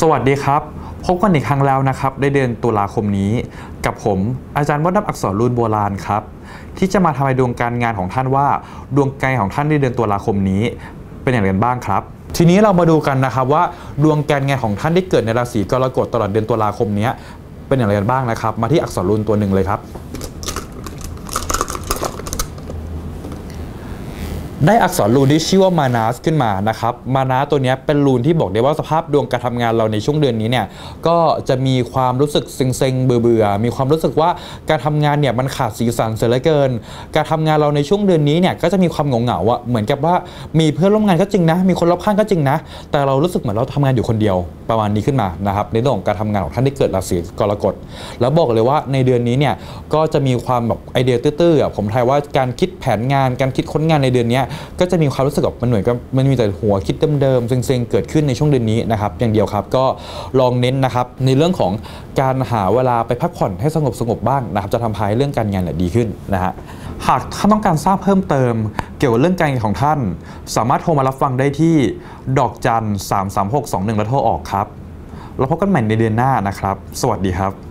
สวัสดีครับ พบกันอีกครั้งแล้วนะครับในเดือนตุลาคมนี้ กับผมอาจารย์วัดดับอักษรรุ่นโบราณครับ ที่จะมาทำให้ดวงการงานของท่านว่า ดวงไกลของท่านในเดือนตุลาคมนี้ เป็นอย่างไรบ้างครับ ทีนี้เรามาดูกันนะครับว่า ดวงการงานของท่านที่เกิดในราศีกรกฎตลอดเดือนตุลาคมนี้เป็นอย่างไรกันบ้างนะครับ มาที่อักษรรุ่นตัวหนึ่งเลยครับ ได้อักษรรูนที่ชื่อว่ามานาสขึ้นมานะครับมานาตัวนี้เป็นรูนที่บอกได้ว่าสภาพดวงการทำงานเราในช่วงเดือนนี้เนี่ยก็จะมีความรู้สึกเซ็งๆเบื่อๆมีความรู้สึกว่าการทำงานเนี่ยมันขาดสีสันเสียเหลือเกิน การทำงานเราในช่วงเดือนนี้เนี่ยก็จะมีความเหงาๆอะเหมือนกับว่ามีเพื่อนร่วมงานก็จริงนะ มีคนรอบข้างก็จริงนะ แต่เรารู้สึกเหมือนเราทำงานอยู่คนเดียวประมาณนี้ขึ้นมานะครับในเรื่องของการทำงานของท่านที่เกิดราศีกรกฎแล้วบอกเลยว่าในเดือนนี้เนี่ยก็จะมีความแบบไอเดียตื้อๆผมทายว่าการคิดแผนงานการคิดค้นงานในเดือนนี้ก็จะมีความรู้สึกแบบมันเหมือนกับมันมีแต่หัวคิดเดิมๆเซ็งๆเกิดขึ้นในช่วงเดือนนี้นะครับอย่างเดียวครับก็ลองเน้นนะครับในเรื่องของการหาเวลาไปพักผ่อนให้สงบสงบบ้างนะครับจะทำให้เรื่องการงานเนี่ยดีขึ้นนะฮะหากท่านต้องการทราบเพิ่มเติม เกี่ยวกับเรื่องการเงินของท่าน สามารถโทรมารับฟังได้ที่ดอกจัน33621 แล้วโทรออกครับ แล้วพบกันใหม่ในเดือนหน้านะครับ สวัสดีครับ